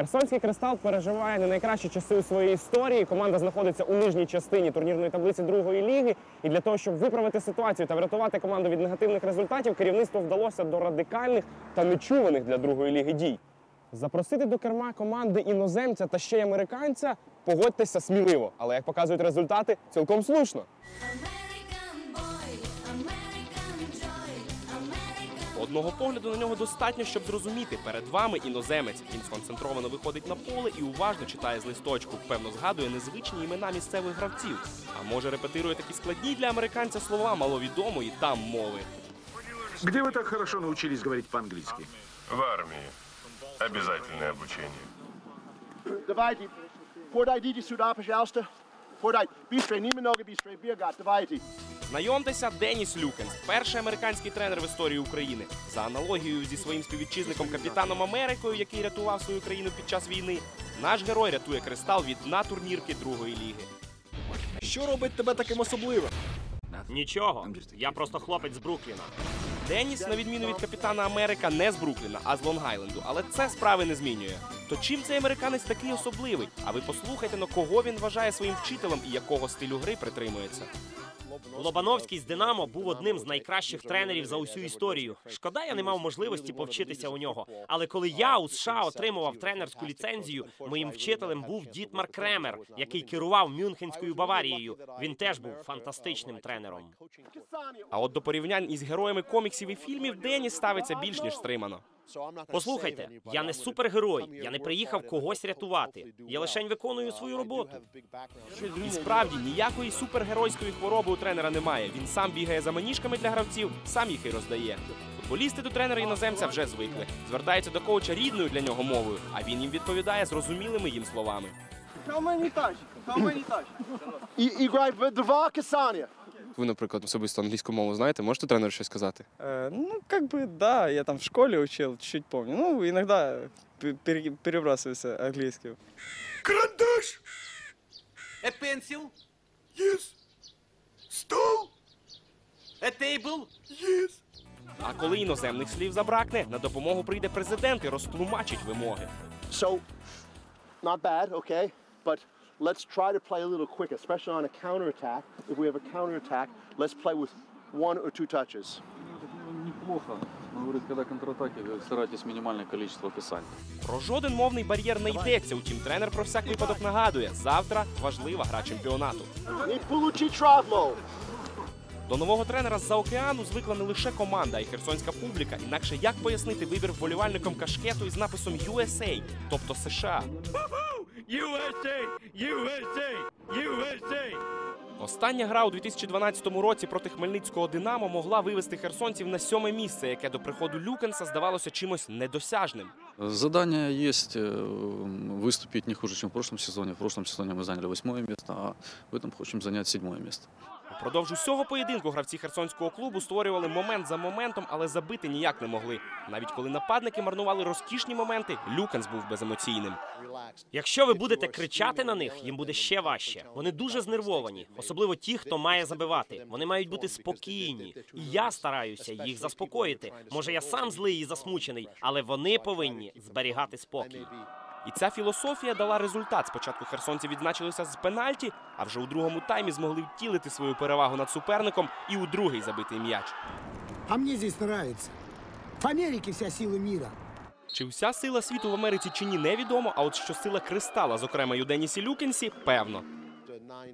Херсонський кристал переживає не найкращі часи у своїй історії. Команда знаходиться у нижній частині турнірної таблиці другої ліги. І для того, щоб виправити ситуацію та врятувати команду від негативних результатів, керівництво вдалося до радикальних та нечуваних для другої ліги дій. Запросити до керма команди іноземця та ще й американця погодьтеся сміливо, але як показують результати, цілком слушно. Одного погляду на нього достатньо, щоб зрозуміти, перед вами іноземець. Він сконцентровано виходить на поле і уважно читає з листочку. Певно, згадує незвичні імена місцевих гравців. А може репетирує такі складні для американця слова маловідомої там мови. Где вы так хорошо научились говорить по-английски? В армии. Обязательное обучение. Давайте. Подойдите сюда, пожалуйста. Подойдите. Быстрее, немного быстрее. Бегать, давайте. Знайомтеся, Деніс Люкенс, перший американський тренер в історії України. За аналогією зі своїм співвітчизником капітаном Америкою, який рятував свою країну під час війни, наш герой рятує кристал від дна турнірки другої ліги. Що робить тебе таким особливим? Нічого, я просто хлопець з Брукліна. Деніс, на відміну від капітана Америка, не з Брукліна, а з Лонг-Айленду. Але це справи не змінює. То чим цей американець такий особливий? А ви послухайте, на кого він вважає своїм вчителем і якого стилю гри притримується. Лобановський з Динамо був одним з найкращих тренерів за усю історію. Шкода, я не мав можливості повчитися у нього. Але коли я у США отримував тренерську ліцензію, моїм вчителем був Дітмар Кремер, який керував Мюнхенською Баварією. Він теж був фантастичним тренером. А от до порівнянь із героями коміксів і фільмів Деніс ставиться більш ніж стримано. Послухайте, я не супергерой, я не приїхав когось рятувати. Я лише виконую свою роботу. І справді ніякої супергеройської хвороби у тренера немає. Він сам бігає за маніжками для гравців, сам їх і роздає. Футболісти до тренера іноземця вже звикли. Звертаються до коуча рідною для нього мовою, а він їм відповідає зрозумілими їм словами. І, играй в два касания Ви, наприклад, особисто англійську мову знаєте, можете тренеру щось сказати? Э, ну, как бы, да, я там в школе учил, чуть-чуть помню. Ну, иногда пе- пере- перебрасывался английским. Карандаш! A pencil? Yes. Стол? A table? Yes. А коли іноземних слів забракне, на допомогу прийде президент і розтлумачить вимоги. So, not bad, okay? But let's try to play a little quicker, especially on a counterattack. If we have a counterattack, let's play with one or two touches. Неплохо. Он говорит, когда контратаки, вы старайтесь минимальное количество писать. Про жоден мовний бар'єр не йдеться. Утім, тренер про всяк випадок нагадує: завтра важлива гра чемпіонату. Не получи травму. До нового тренера з-за океану звикла не лише команда, а й херсонська публіка. Інакше як пояснити вибір вболівальникам кашкету із написом USA, тобто США. USA! USA! USA! Остання гра у 2012 році проти Хмельницького Динамо могла вивести херсонців на сьоме місце, яке до приходу Люкенса здавалося чимось недосяжним. Задание есть э, выступить не хуже, чем в прошлом сезоне. В прошлом сезоне мы заняли восьмое место, а в этом хотим занять седьмое место. Упродовж усього поєдинку гравці херсонського клубу створювали момент за моментом, але забити ніяк не могли. Навіть коли нападники марнували розкішні моменти, Люкенс був беземоційним. Якщо ви будете кричати на них, їм буде ще важче. Вони дуже знервовані, особливо ті, хто має забивати. Вони мають бути спокійні. І я стараюся їх заспокоїти. Може, я сам злий і засмучений, але вони повинні зберігати спокій. І ця філософія дала результат. Спочатку херсонці відзначилися з пенальті, а вже у другому таймі змогли втілити свою перевагу над суперником і у другий забитий м'яч. А мне здесь нравится. В Америке вся сила мира. Чи вся сила світу в Америці чи ні, невідомо. А от що сила кристала, зокрема й у Денісі Люкенсі, певно.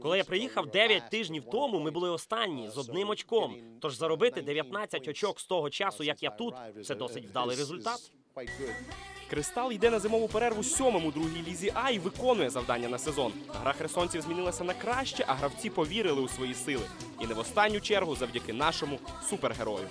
Коли я приїхав 9 тижнів тому, ми були останні з одним очком. Тож заробити 19 очок з того часу, як я тут, це досить вдалий результат. Кристал йде на зимову перерву сьомим у другій лізі А і виконує завдання на сезон. Гра херсонців змінилася на краще, а гравці повірили у свої сили. І не в останню чергу завдяки нашому супергерою.